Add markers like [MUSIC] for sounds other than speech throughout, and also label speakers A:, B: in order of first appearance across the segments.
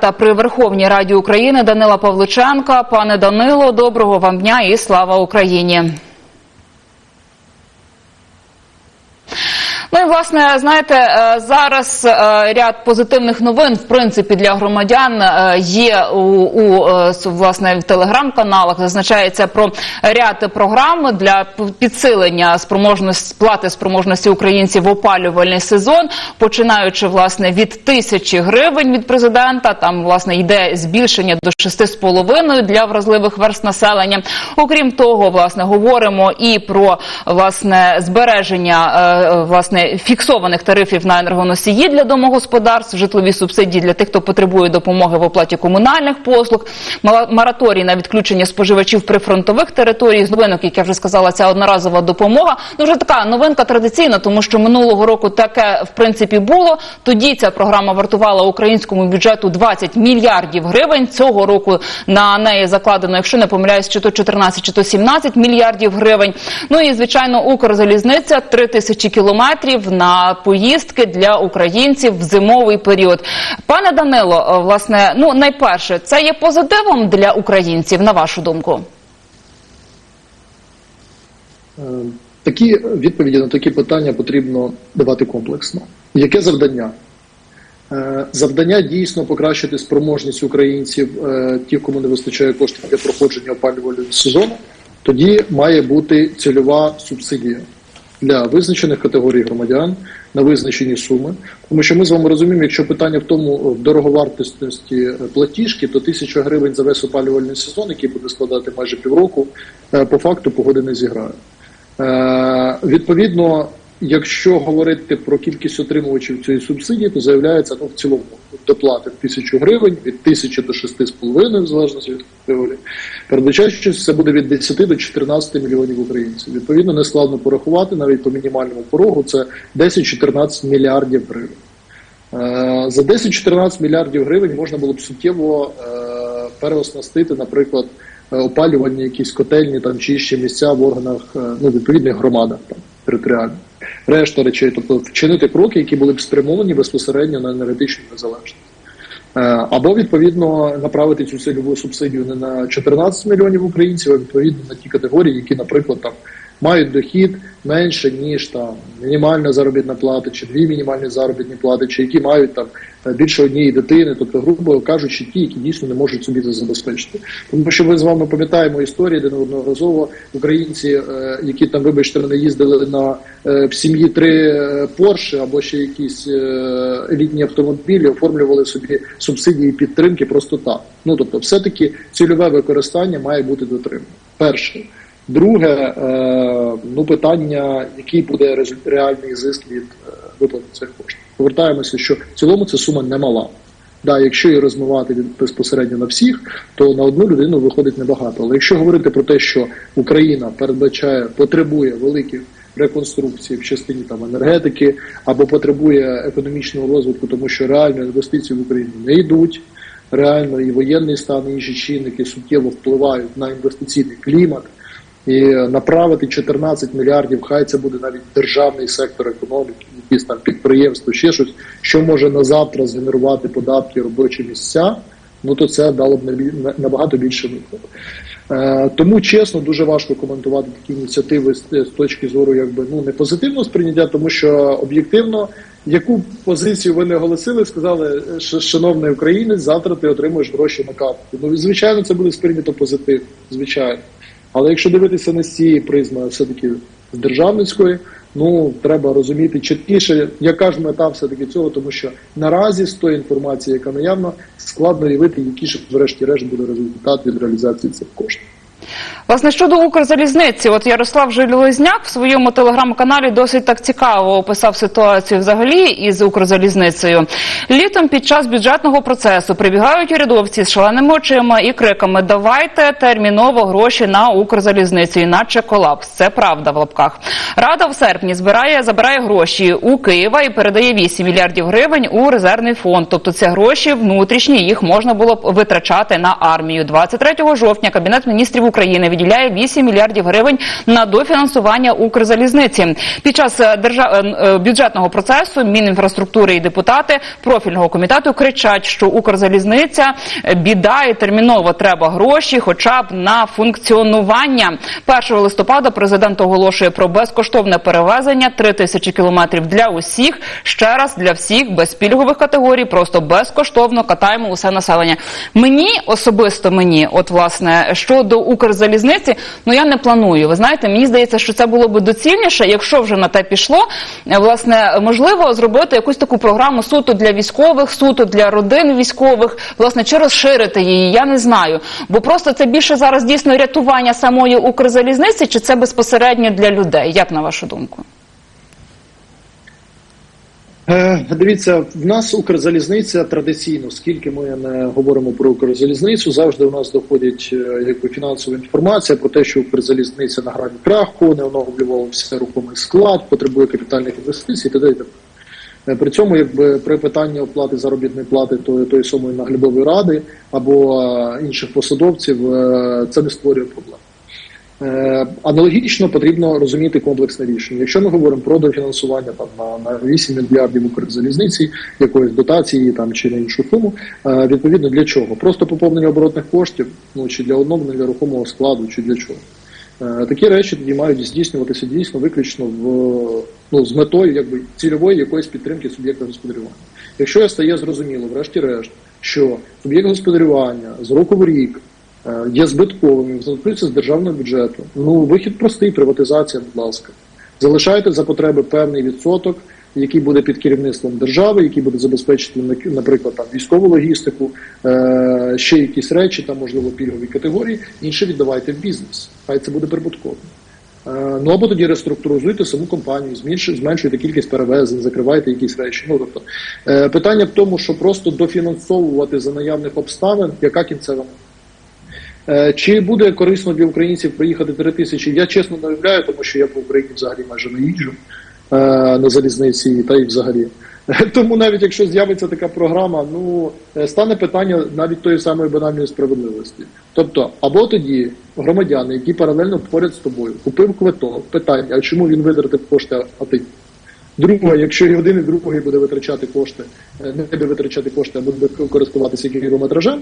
A: Та при Верховній Раді України Данила Павличенка. Пане Данило, доброго вам дня і слава Україні. Ну і власне, знаєте, е, зараз е, ряд позитивних новин в принципі для громадян е, є у, у власне в телеграм-каналах. Зазначається про ряд програм для підсилення спроможності сплати спроможності українців в опалювальний сезон, починаючи власне від тисячі гривень від президента. Там власне йде збільшення до 6,5 для вразливих верст населення. Окрім того, власне говоримо і про власне збереження власне фіксованих тарифів на енергоносії для домогосподарств, житлові субсидії для тих, хто потребує допомоги в оплаті комунальних послуг, мораторій на відключення споживачів прифронтових територій. З новинок, як я вже сказала, ця одноразова допомога. Ну вже така новинка традиційна, тому що минулого року таке в принципі було. Тоді ця програма вартувала українському бюджету 20 мільярдів гривень. Цього року на неї закладено, якщо не помиляюсь, чи то 14, чи то 17 мільярдів гривень. Ну і звичайно, Укрзалізниця 3 тисячі кілометрів на поїздки для українців в зимовий період. Пане Данило, е, власне, ну найперше, це є позитивом для українців, на вашу думку.
B: Е, Такі відповіді на такі питання потрібно давати комплексно. Яке завдання? Е, Завдання дійсно покращити спроможність українців, ті, кому не вистачає коштів для проходження опалювального сезону. Тоді має бути цільова субсидія для визначених категорій громадян на визначені суми. Тому що ми з вами розуміємо, якщо питання в тому в дороговартості е, платіжки, то тисяча гривень за весь опалювальний сезон, який буде складати майже півроку, е, по факту погоди не зіграє. Е, відповідно, якщо говорити про кількість отримувачів цієї субсидії, то заявляється ну, в цілому доплати в тисячу гривень від тисячі до шести з половиною, в залежності від категорії. Передбачаючи, що це буде від 10 до 14 мільйонів українців. Відповідно, не складно порахувати навіть по мінімальному порогу. Це 10-14 мільярдів гривень. Е, За 10-14 мільярдів гривень можна було б суттєво е, переоснастити, наприклад, е, опалювальні якісь котельні там чи ще місця в органах ну, відповідних громадах там територіально. Решта речей, тобто вчинити кроки, які були б спрямовані безпосередньо на енергетичну незалежність. Е, Або відповідно направити цю цільову субсидію не на 14 мільйонів українців, а відповідно на ті категорії, які, наприклад, там мають дохід менше ніж там мінімальна заробітна плата, чи дві мінімальні заробітні плати, чи які мають там е, більше однієї дитини, тобто, грубо кажучи, ті, які дійсно не можуть собі це забезпечити. Тому що ми з вами пам'ятаємо історії, де неодноразово українці, е, які там, вибачте, мене їздили на е, в сім'ї три Порше або ще якісь елітні автомобілі, оформлювали собі субсидії підтримки просто так. Ну тобто, все-таки цільове використання має бути дотримано. Перше. Друге, ну питання, який буде реальний зиск від е, виплати цих коштів. Повертаємося, що в цілому ця сума немала. Да, якщо її розмивати безпосередньо на всіх, то на одну людину виходить небагато. Але якщо говорити про те, що Україна передбачає, потребує великих реконструкцій в частині там енергетики або потребує економічного розвитку, тому що реально інвестиції в Україну не йдуть. Реально і воєнний стан, і інші чинники суттєво впливають на інвестиційний клімат. І направити 14 мільярдів, хай це буде навіть державний сектор економіки, якісь там підприємства, ще щось, що може на завтра згенерувати податки, робочі місця. Ну то це дало б набагато більше виходу. Е, тому чесно, дуже важко коментувати такі ініціативи з, з точки зору, якби ну не позитивного сприйняття, тому що об'єктивно, яку позицію ви не оголосили, сказали, що шановний українець, завтра ти отримуєш гроші на картку. Ну звичайно, це буде сприйнято позитивно, звичайно. Але якщо дивитися з цієї призми, все-таки з державницької, ну треба розуміти чіткіше, яка ж мета все-таки цього, тому що наразі з тої інформації, яка наявна, складно уявити, які ж врешті-решт буде результат від реалізації цих коштів.
A: Власне, щодо Укрзалізниці, от Ярослав Железняк в своєму телеграм-каналі досить так цікаво описав ситуацію взагалі із Укрзалізницею. Літом під час бюджетного процесу прибігають урядовці з шаленими очима і криками Давайте терміново гроші на Укрзалізницю, іначе колапс. Це правда в лапках. Рада в серпні збирає забирає гроші у Києва і передає 8 мільярдів гривень у резервний фонд. Тобто це гроші внутрішні, їх можна було б витрачати на армію. 23 жовтня кабінет міністрів України виділяє 8 мільярдів гривень на дофінансування Укрзалізниці. Під час е, держа... е, е, бюджетного процесу Мінінфраструктури і депутати профільного комітету кричать, що Укрзалізниця біда і терміново треба гроші, хоча б на функціонування. 1 листопада президент оголошує про безкоштовне перевезення 3 тисячі кілометрів для усіх. Ще раз для всіх без пільгових категорій, просто безкоштовно катаємо усе населення. Мені особисто мені, от власне, щодо Укрзалізниці, ну я не планую. Ви знаєте, мені здається, що це було би доцільніше, якщо вже на те пішло. е, Власне, можливо, зробити якусь таку програму суто для військових, суто для родин військових, власне, чи розширити її, я не знаю. Бо просто це більше зараз дійсно рятування самої Укрзалізниці, чи це безпосередньо для людей? Як на вашу думку?
B: Е, Дивіться, в нас Укрзалізниця традиційно, скільки ми не говоримо про Укрзалізницю, завжди у нас доходить е, якби фінансова інформація про те, що Укрзалізниця на грані краху, не оновлювався рухомий склад, потребує капітальних інвестицій т.д. Е, При цьому, якби при питанні оплати заробітної плати тої самої наглядової ради або інших посадовців, це не створює проблем. Е, Аналогічно потрібно розуміти комплексне рішення. Якщо ми говоримо про дофінансування там на, на 8 мільярдів Укрзалізниці, якоїсь дотації там чи на іншу суму, е, відповідно для чого? Просто поповнення оборотних коштів, ну чи для оновлення рухомого складу, чи для чого? Е, Такі речі тоді мають здійснюватися дійсно виключно в ну з метою якби цільової якоїсь підтримки суб'єкта господарювання. Якщо я стає зрозуміло, врешті-решт, що суб'єкт господарювання з року в рік є збитковим, фінансується з державного бюджету. Ну вихід простий, приватизація, будь ласка. Залишайте за потреби певний відсоток, який буде під керівництвом держави, який буде забезпечити, наприклад, там військову логістику, е, ще якісь речі, там можливо пільгові категорії. Інше віддавайте в бізнес. Хай це буде прибутково. Е, Ну або тоді реструктуризуйте саму компанію, зменшуйте, кількість перевезень, закривайте якісь речі. Ну тобто е, питання в тому, що просто дофінансовувати за наявних обставин, яка кінцева мета. Е, Чи буде корисно для українців приїхати 3 тисячі? Я чесно не уявляю, тому що я по Україні взагалі майже не їжджу е, на залізниці та й взагалі. [LAUGHS] Тому навіть якщо з'явиться така програма, ну е, стане питання навіть тої самої банальної справедливості. Тобто, або тоді громадяни, які паралельно поряд з тобою, купив квиток, питання, а чому він витратив кошти, а ти? Друге, якщо і один, і другий буде витрачати кошти, не буде витрачати кошти, а буде користуватися кілометражем,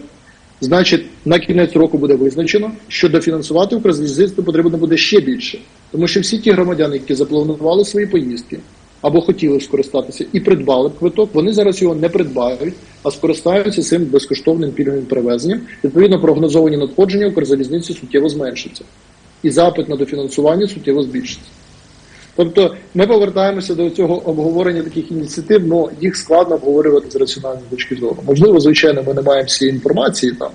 B: значить на кінець року буде визначено, що дофінансувати Укрзалізництво потрібно буде ще більше. Тому що всі ті громадяни, які запланували свої поїздки або хотіли скористатися і придбали квиток, вони зараз його не придбають, а скористаються цим безкоштовним пільговим перевезенням. Відповідно, прогнозовані надходження Укрзалізниці суттєво зменшаться. І запит на дофінансування суттєво збільшиться. Тобто ми повертаємося до цього обговорення таких ініціатив, але їх складно обговорювати з раціональної точки зору. Можливо, звичайно, ми не маємо всієї інформації, там,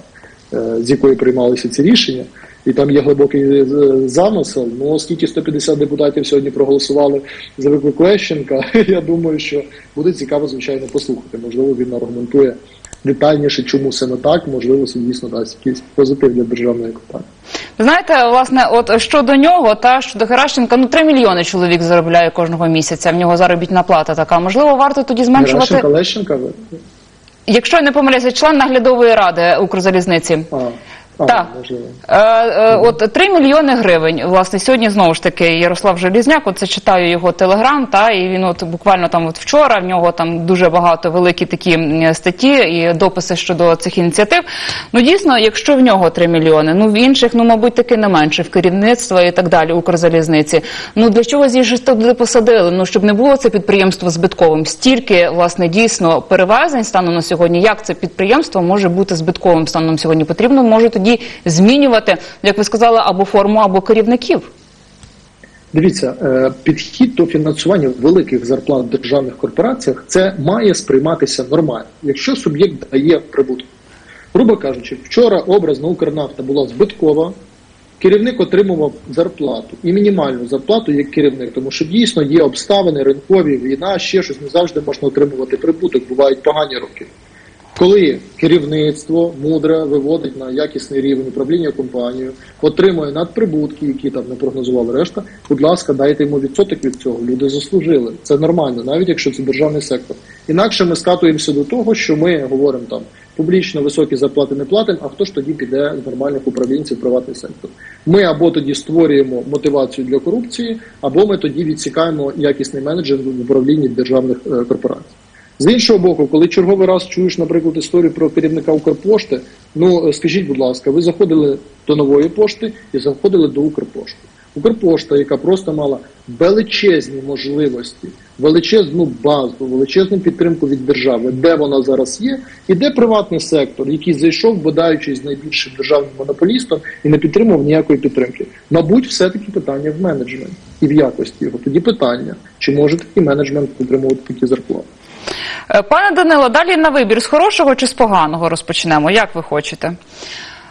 B: е, з якої приймалися ці рішення, і там є глибокий е, замисел. Ну, оскільки 150 депутатів сьогодні проголосували за виклик Лещенка, [LAUGHS] я думаю, що буде цікаво, звичайно, послухати. Можливо, він аргументує детальніше, чому все не так, можливо, це дійсно дасть якийсь позитив для державної компанії.
A: Ви знаєте, власне, от щодо нього та щодо Геращенка, ну 3 мільйони чоловік заробляє кожного місяця. В нього заробітна плата така. Можливо, варто тоді зменшувати.
B: Геращенка, Лещенка.
A: Якщо я не помиляюся, член наглядової ради Укрзалізниці.
B: А
A: Так. Е, е, от 3 мільйони гривень. Власне, сьогодні знову ж таки Ярослав Желізняк. От це читаю його телеграм. Та і він от буквально там от вчора в нього там дуже багато великі такі статті і дописи щодо цих ініціатив. Ну дійсно, якщо в нього 3 мільйони, ну в інших, ну мабуть, таки не менше в керівництва і так далі. Укрзалізниці. Ну для чого зі ж туди посадили? Ну щоб не було це підприємство збитковим. Стільки власне дійсно перевезень станом на сьогодні. Як це підприємство може бути збитковим станом сьогодні? Потрібно може тоді змінювати, як ви сказали, або форму, або керівників.
B: Дивіться, е, підхід до фінансування великих зарплат в державних корпораціях це має сприйматися нормально, якщо суб'єкт дає прибуток. Грубо кажучи, вчора образно Укрнафта була збиткова, керівник отримував зарплату і мінімальну зарплату як керівник, тому що дійсно є обставини ринкові, війна, ще щось не завжди можна отримувати прибуток, бувають погані роки. Коли керівництво мудре виводить на якісний рівень управління компанією, отримує надприбутки, які там не прогнозували решта, будь ласка, дайте йому відсоток від цього. Люди заслужили. Це нормально, навіть якщо це державний сектор. Інакше ми скатуємося до того, що ми говоримо там публічно високі зарплати не платимо, а хто ж тоді піде з нормальних управлінців в приватний сектор? Ми або тоді створюємо мотивацію для корупції, або ми тоді відсікаємо якісний менеджмент в управлінні державних е, корпорацій. З іншого боку, коли черговий раз чуєш, наприклад, історію про керівника Укрпошти, ну е, скажіть, будь ласка, ви заходили до нової пошти і заходили до Укрпошти. Укрпошта, яка просто мала величезні можливості, величезну базу, величезну підтримку від держави, де вона зараз є, і де приватний сектор, який зайшов, бодаючись з найбільшим державним монополістом і не підтримував ніякої підтримки. Мабуть, все-таки питання в менеджменті і в якості його. Тоді питання, чи може такий менеджмент підтримувати такі зарплати.
A: Е, Пане Данило, далі на вибір з хорошого чи з поганого розпочнемо? Як ви хочете?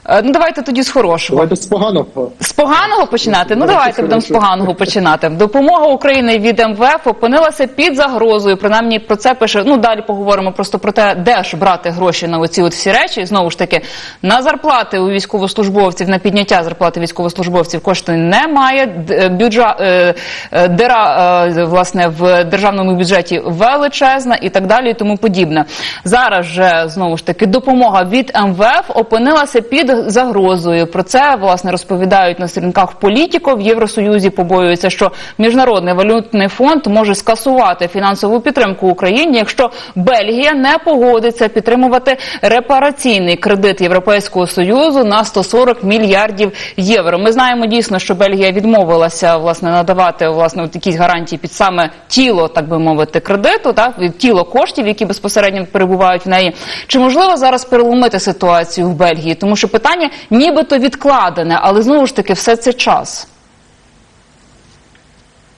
A: Е, Ну, давайте тоді з хорошого.
B: Давайте з поганого.
A: З поганого починати? Ну
B: Давайте
A: будемо з поганого починати. Допомога України від МВФ опинилася під загрозою. Принаймні про це пише. Ну далі поговоримо просто про те, де ж брати гроші на оці от всі речі. Знову ж таки, на зарплати у військовослужбовців, на підняття зарплати військовослужбовців коштів немає. Д- Бюджа е, е, дира е, власне в державному бюджеті величезна і так далі, і тому подібне. Зараз же знову ж таки допомога від МВФ опинилася під загрозою. Про це власне розповідають на сторінках політико. В Євросоюзі побоюються, що міжнародний валютний фонд може скасувати фінансову підтримку Україні, якщо Бельгія не погодиться підтримувати репараційний кредит Європейського союзу на 140 мільярдів євро. Ми знаємо дійсно, що Бельгія відмовилася власне надавати власне якісь гарантії під саме тіло, так би мовити, кредиту, так тіло коштів, які безпосередньо перебувають в неї. Чи можливо зараз переломити ситуацію в Бельгії? Тому що питання нібито відкладене, але знову ж таки все це час.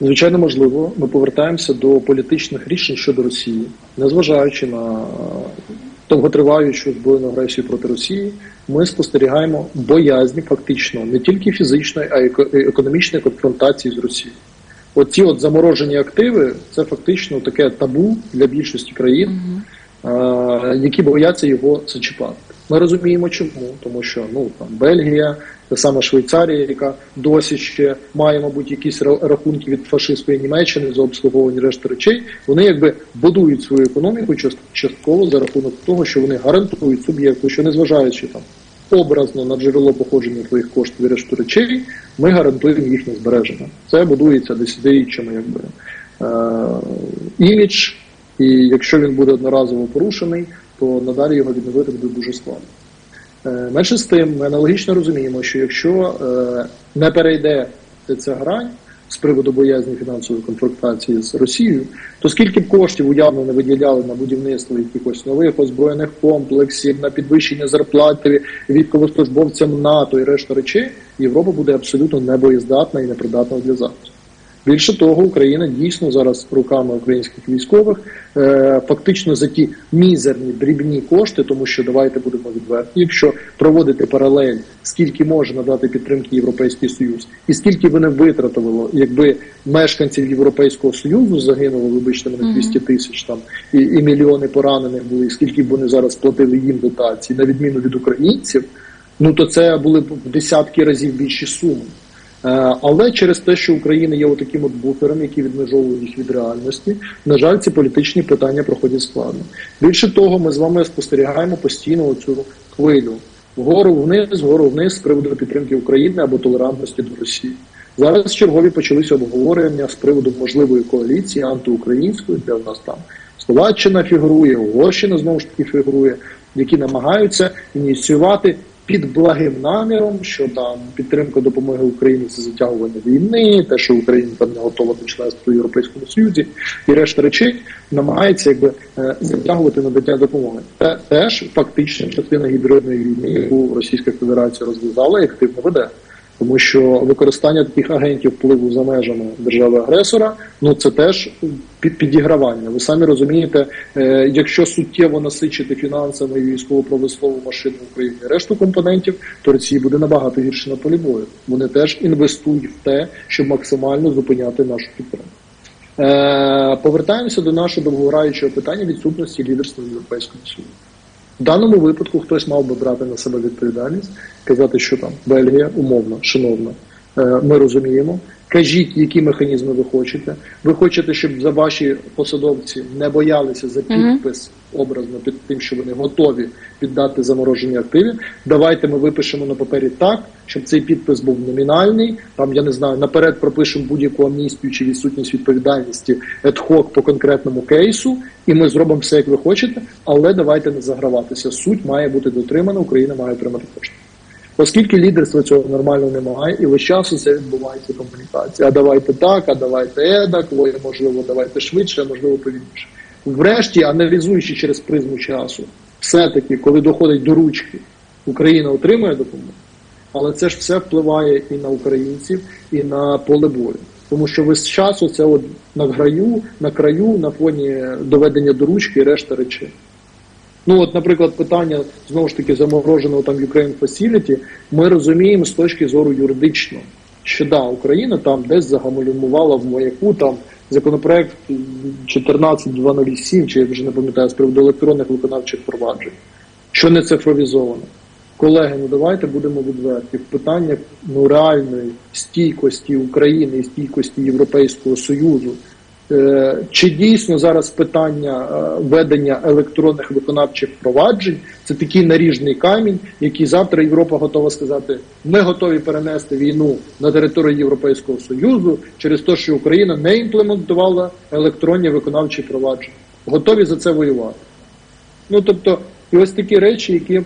B: Звичайно, можливо, ми повертаємося до політичних рішень щодо Росії, незважаючи на довготриваючу збройну агресію проти Росії, ми спостерігаємо боязні фактично не тільки фізичної, а й економічної конфронтації з Росією. Оці от заморожені активи це фактично таке табу для більшості країн, е, які бояться його зачіпати. Ми розуміємо, чому, тому що ну там Бельгія, та сама Швейцарія, яка досі ще має, мабуть, якісь рахунки від фашистської Німеччини за обслуговування решти речей. Вони якби будують свою економіку частково за рахунок того, що вони гарантують суб'єкту, що незважаючи там образно на джерело походження твоїх коштів і решту речей, ми гарантуємо їхнє збереження. Це будується десятиріччями, якби е, імідж, і якщо він буде одноразово порушений, то надалі його відновити буде дуже складно. Е, Менше з тим, ми аналогічно розуміємо, що якщо е, не перейде ця грань з приводу боязні фінансової конфронтації з Росією, то скільки б коштів уявно не виділяли на будівництво якихось нових озброєних комплексів, на підвищення зарплати військовослужбовцям НАТО і решта речей, Європа буде абсолютно небоєздатна і непридатна для захисту. Більше того, Україна дійсно зараз руками українських військових е, фактично за ті мізерні дрібні кошти, тому що давайте будемо відверті, якщо проводити паралель, скільки може надати підтримки Європейський Союз, і скільки би не витратило, якби мешканців Європейського Союзу загинуло, вибачте мене 200 тисяч там і, і мільйони поранених були, скільки б вони зараз платили їм дотації, на відміну від українців, ну то це були б в десятки разів більші суми. Е, Але через те, що Україна є таким от буфером, який відмежовує їх від реальності, на жаль, ці політичні питання проходять складно. Більше того, ми з вами спостерігаємо постійно цю хвилю вгору вниз, вгору вниз з приводу підтримки України або толерантності до Росії. Зараз чергові почалися обговорення з приводу можливої коаліції антиукраїнської, де в нас там Словаччина фігурує, Угорщина знову ж таки фігурує, які намагаються ініціювати під благим наміром, що там підтримка допомоги Україні це затягування війни, те, що Україна там не готова до членства в Європейському Союзі, і решта речей намагається якби е, затягувати надання допомоги. Це теж фактично частина гібридної війни, яку Російська Федерація розв'язала і активно веде. Тому що використання таких агентів впливу за межами держави-агресора, ну це теж під підігравання. Ви самі розумієте, е, якщо суттєво насичити фінансами і військово-промислову машину України решту компонентів, то Росії буде набагато гірше на полі бою. Вони теж інвестують в те, щоб максимально зупиняти нашу підтримку. Е, повертаємося до нашого довгограючого питання відсутності лідерства в Європейському Союзі. Даному випадку хтось мав би брати на себе відповідальність, казати, що там Бельгія умовно, шановна, е, ми розуміємо. Кажіть, які механізми ви хочете. Ви хочете, щоб за ваші посадовці не боялися за підпис образно під тим, що вони готові віддати заморожені активи. Давайте ми випишемо на папері так, щоб цей підпис був номінальний. Там я не знаю, наперед пропишемо будь-яку амністію чи відсутність відповідальності ad-hoc по конкретному кейсу, і ми зробимо все, як ви хочете. Але давайте не заграватися. Суть має бути дотримана. Україна має отримати кошти. Оскільки лідерства цього нормально немає, і весь час усе відбувається комунікація. А давайте так, а давайте едак, ой, можливо, давайте швидше, а можливо повільніше. Врешті, аналізуючи через призму часу, все-таки, коли доходить до ручки, Україна отримує допомогу, але це ж все впливає і на українців, і на поле бою. Тому що весь час це от на граю, на краю, на фоні доведення до ручки і решта речей. Ну, от, наприклад, питання знову ж таки замороженого там Ukraine Facility, ми розуміємо з точки зору юридично, що да, Україна там десь загамулювала в маяку там законопроект 14207, чи я вже не пам'ятаю, з приводу електронних виконавчих проваджень, що не цифровізовано. Колеги, ну давайте будемо відверті. В питаннях ну, реальної стійкості України і стійкості Європейського Союзу. Е, Чи дійсно зараз питання е, ведення електронних виконавчих проваджень це такий наріжний камінь, який завтра Європа готова сказати: ми готові перенести війну на територію Європейського Союзу через те, що Україна не імплементувала електронні виконавчі провадження, готові за це воювати. Ну тобто, і ось такі речі, які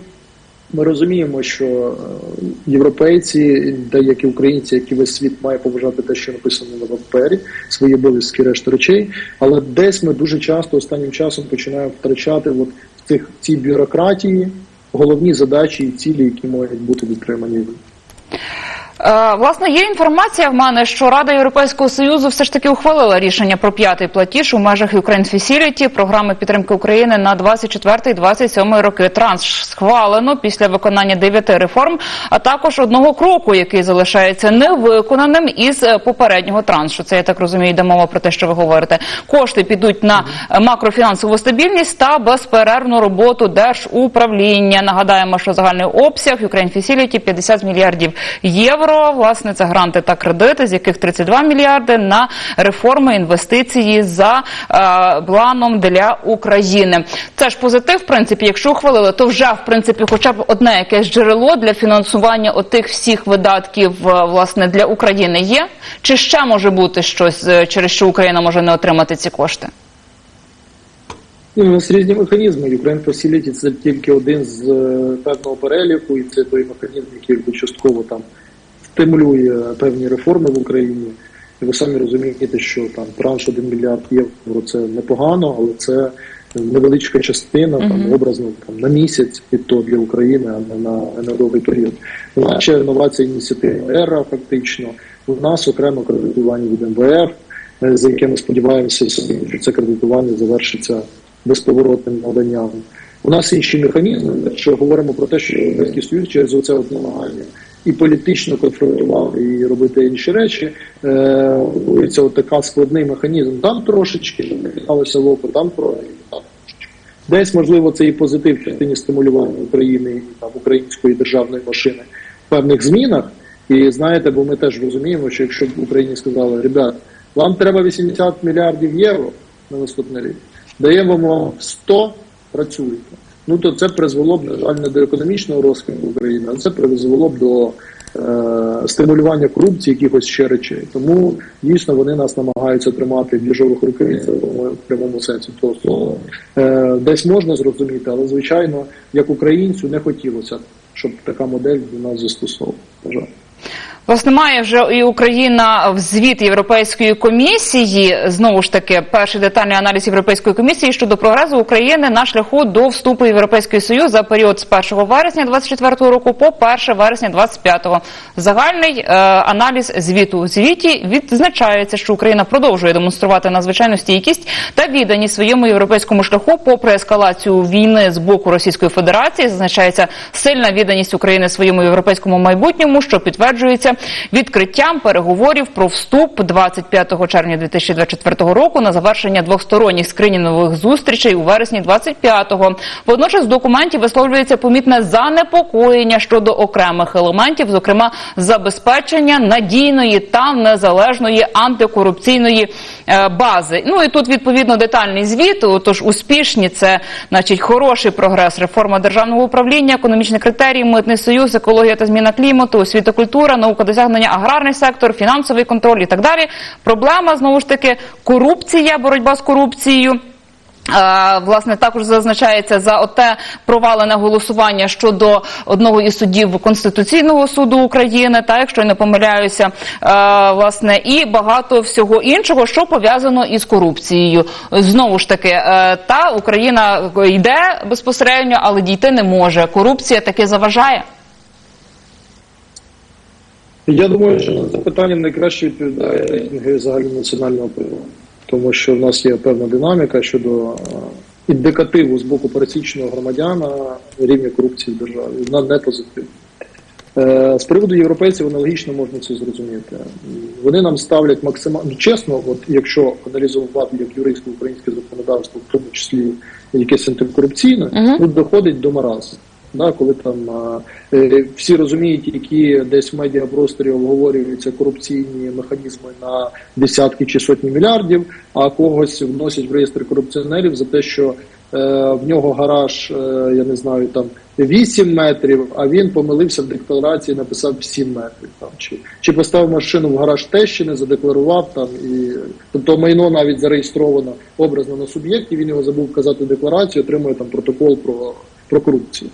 B: ми розуміємо, що е, європейці, та як і українці, як і весь світ має поважати те, що написано на папері, свої обов'язки, решта речей. Але десь ми дуже часто останнім часом починаємо втрачати от в цих цій бюрократії головні задачі і цілі, які мають бути дотримані.
A: Е, Власне, є інформація в мене, що Рада Європейського Союзу все ж таки ухвалила рішення про п'ятий платіж у межах Ukraine Facility, програми підтримки України на 24-27 роки. Транш схвалено після виконання дев'яти реформ, а також одного кроку, який залишається невиконаним із е, попереднього траншу. Це я так розумію, йде мова про те, що ви говорите. Кошти підуть на макрофінансову стабільність та безперервну роботу держуправління. Нагадаємо, що загальний обсяг Ukraine Facility 50 мільярдів євро. Власне, це гранти та кредити, з яких 32 мільярди на реформи інвестиції за е, планом для України. Це ж позитив, в принципі, якщо ухвалили, то вже в принципі, хоча б одне якесь джерело для фінансування отих всіх видатків е, власне для України є. Чи ще може бути щось, е, через що Україна може не отримати ці кошти?
B: Ну, у нас різні механізми. Ukraine Facility – це тільки один з е, певного переліку, і це той механізм, який частково там стимулює певні реформи в Україні. І ви самі розумієте, що там транш 1 мільярд євро це непогано, але це невеличка частина, там образно там на місяць і то для України, а не на, на довгий період. Наче нова ця ініціатива ЕРА фактично. У нас окремо кредитування від МВФ, е, за яке ми сподіваємося, що це кредитування завершиться безповоротним наданням. У нас інші механізми, що говоримо про те, що Європейський Союз через оце намагання і політично конфронтувати, і робити інші речі. Е, це от така складний механізм. Там трошечки сталося трошки, там трошечки. Десь, можливо, це і позитив в частині стимулювання України і там української державної машини в певних змінах. І знаєте, бо ми теж розуміємо, що якщо б Україні сказали, ребят, вам треба 80 мільярдів євро на наступний рік, даємо вам 100, працюйте. Ну то це призвело б на жаль не до економічного розквіту України, а це призвело б до е, стимулювання корупції, якихось ще речей. Тому дійсно вони нас намагаються тримати в біжових рукавицях в прямому сенсі того слова. Е, десь можна зрозуміти, але звичайно, як українцю, не хотілося, щоб така модель до нас застосовувала.
A: Власне, має вже і Україна в звіт Європейської комісії. Знову ж таки, перший детальний аналіз Європейської комісії щодо прогресу України на шляху до вступу в Європейський Союз за період з 1 вересня 24 року по 1 вересня 25 Загальний е, аналіз звіту у звіті відзначається, що Україна продовжує демонструвати надзвичайну стійкість та відданість своєму європейському шляху, попри ескалацію війни з боку Російської Федерації. Зазначається сильна відданість України своєму європейському майбутньому, що підтверджується відкриттям переговорів про вступ 25 червня 2024 року на завершення двосторонніх скринінгових зустрічей у вересні 25-го. Водночас в документі висловлюється помітне занепокоєння щодо окремих елементів, зокрема забезпечення надійної та незалежної антикорупційної е, бази. Ну і тут відповідно детальний звіт. Отож, успішні це, значить, хороший прогрес, реформа державного управління, економічні критерії, митний союз, екологія та зміна клімату, освіта, культура, наука, досягнення, аграрний сектор, фінансовий контроль і так далі. Проблема знову ж таки корупція, боротьба з корупцією. Власне, також зазначається за оте провалене голосування щодо одного із суддів Конституційного суду України, та якщо я не помиляюся, власне, і багато всього іншого, що пов'язано із корупцією. Знову ж таки, е, та Україна йде безпосередньо, але дійти не може. Корупція таки заважає.
B: Я думаю, що на це питання найкраще відповідає рейтинги загальнонаціонального впливу, тому що в нас є певна динаміка щодо е, індикативу з боку пересічного громадяна рівня корупції в державі. Вона не позитивна. Е, З приводу європейців аналогічно можна це зрозуміти. Вони нам ставлять максимально ну, чесно, от якщо аналізувати як юристське українське законодавство, в тому числі якесь антикорупційне,
A: Мгм.
B: тут доходить до маразу. Да, коли там е, всі розуміють, які десь в медіапросторі обговорюються корупційні механізми на десятки чи сотні мільярдів, а когось вносять в реєстр корупціонерів за те, що е, в нього гараж, е, я не знаю, там 8 метрів, а він помилився в декларації, написав 7 метрів. Там чи, чи поставив машину в гараж Тещини, задекларував там і тобто майно навіть зареєстровано образно на суб'єкті. Він його забув вказати в декларацію, отримує там протокол про, про корупцію.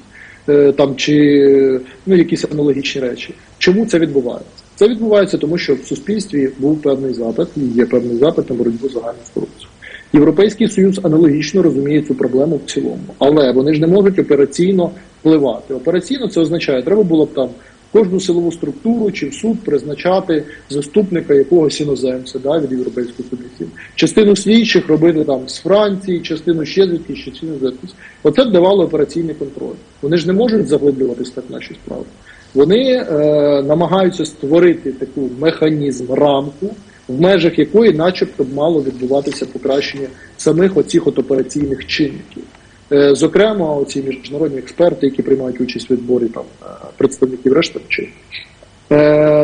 B: Е, там чи ну якісь аналогічні речі. Чому це відбувається? Це відбувається тому, що в суспільстві був певний запит, і є певний запит на боротьбу з загальною корупцією. Європейський союз аналогічно розуміє цю проблему в цілому, але вони ж не можуть операційно впливати. Операційно це означає, треба було б там кожну силову структуру чи в суд призначати заступника якогось іноземця да, від європейської комісії. Частину слідчих робити там з Франції, частину ще звідки, частину звідкись. Оце б давало операційний контроль. Вони ж не можуть заглиблюватись так наші справи. Вони е, намагаються створити таку механізм, рамку, в межах якої, начебто, б мало відбуватися покращення самих оцих от операційних чинників. Е, Зокрема, оці міжнародні експерти, які приймають участь у відборі там е, представників решта речей.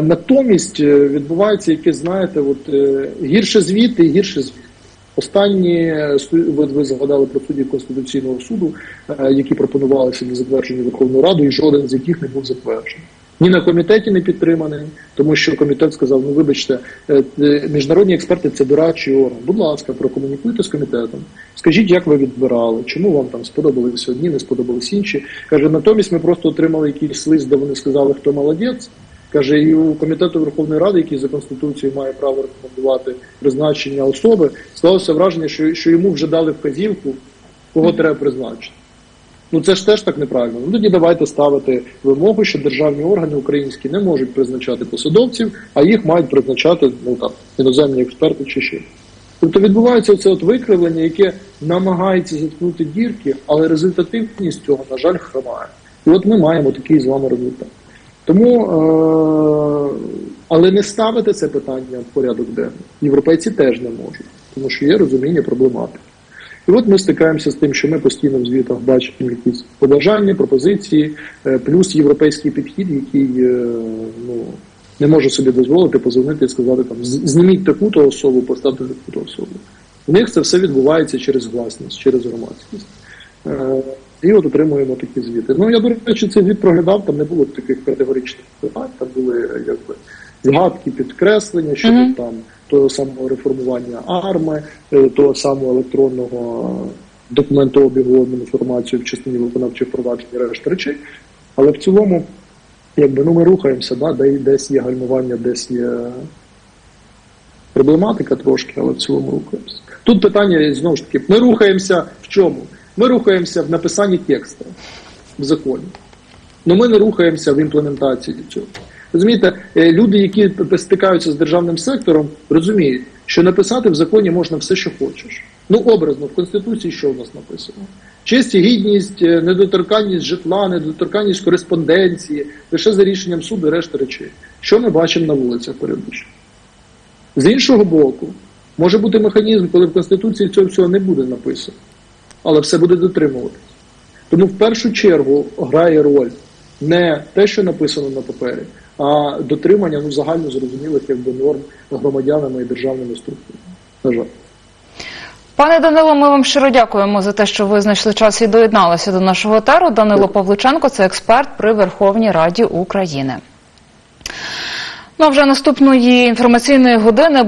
B: Натомість е, відбувається якесь, знаєте, от гірше звіти гірше звіти. Останні ви, згадали про суддів Конституційного суду, які пропонувалися для затвердження Верховною Радою, і жоден з яких не був затверджений. Ні на комітеті не підтриманий, тому що комітет сказав: ну вибачте, е, е, міжнародні експерти це дорадчий орган. Будь ласка, прокомунікуйте з комітетом. Скажіть, як ви відбирали, чому вам там сподобалися одні, не сподобались інші. Каже, натомість ми просто отримали якийсь лист, де вони сказали, хто молодець. Каже, і у комітету Верховної Ради, який за конституцією має право рекомендувати призначення особи, склалося враження, що, що йому вже дали вказівку, кого треба призначити. Ну це ж теж так неправильно. Ну тоді давайте ставити вимогу, що державні органи українські не можуть призначати посадовців, а їх мають призначати ну там іноземні експерти чи ще. Тобто відбувається це от викривлення, яке намагається заткнути дірки, але результативність цього, на жаль, хромає. І от ми маємо такий з вами результат. Тому, е- але не ставити це питання в порядок денний. Європейці теж не можуть, тому що є розуміння проблематики. І от ми стикаємося з тим, що ми постійно в звітах бачимо якісь побажання, пропозиції, е, плюс європейський підхід, який е, ну, не може собі дозволити позвонити і сказати там зніміть таку-то особу, поставте таку-то особу. У них це все відбувається через гласність, через громадськість. Е, І от отримуємо такі звіти. Ну я до речі, цей звіт проглядав, там не було таких категоричних питань, там були якби згадки, підкреслення щодо
A: Мгм.
B: там того самого реформування арми, е, того самого електронного документообігу обміну інформацією в частині виконавчих проваджень і решти речей. Але в цілому, якби ну ми рухаємося, да, де, десь є гальмування, десь є проблематика трошки, але в цілому рухаємося. Тут питання знову ж таки: ми рухаємося в чому? Ми рухаємося в написанні тексту в законі. Ну ми не рухаємося в імплементації цього. Розумієте, е, люди, які стикаються з державним сектором, розуміють, що написати в законі можна все, що хочеш. Ну, образно, в Конституції що в нас написано? Честь і гідність, е, недоторканність житла, недоторканність кореспонденції, лише за рішенням суду решта речей. Що ми бачимо на вулицях періодично? З іншого боку, може бути механізм, коли в Конституції цього всього не буде написано, але все буде дотримуватися. Тому в першу чергу грає роль не те, що написано на папері, а дотримання ну, загально зрозумілих якби, норм громадянами і державними структурами. На жаль.
A: Пане Данило, ми вам щиро дякуємо за те, що ви знайшли час і доєдналися до нашого етеру. Данило Павличенко, це експерт при Верховній Раді України. Ну а вже наступної інформаційної години.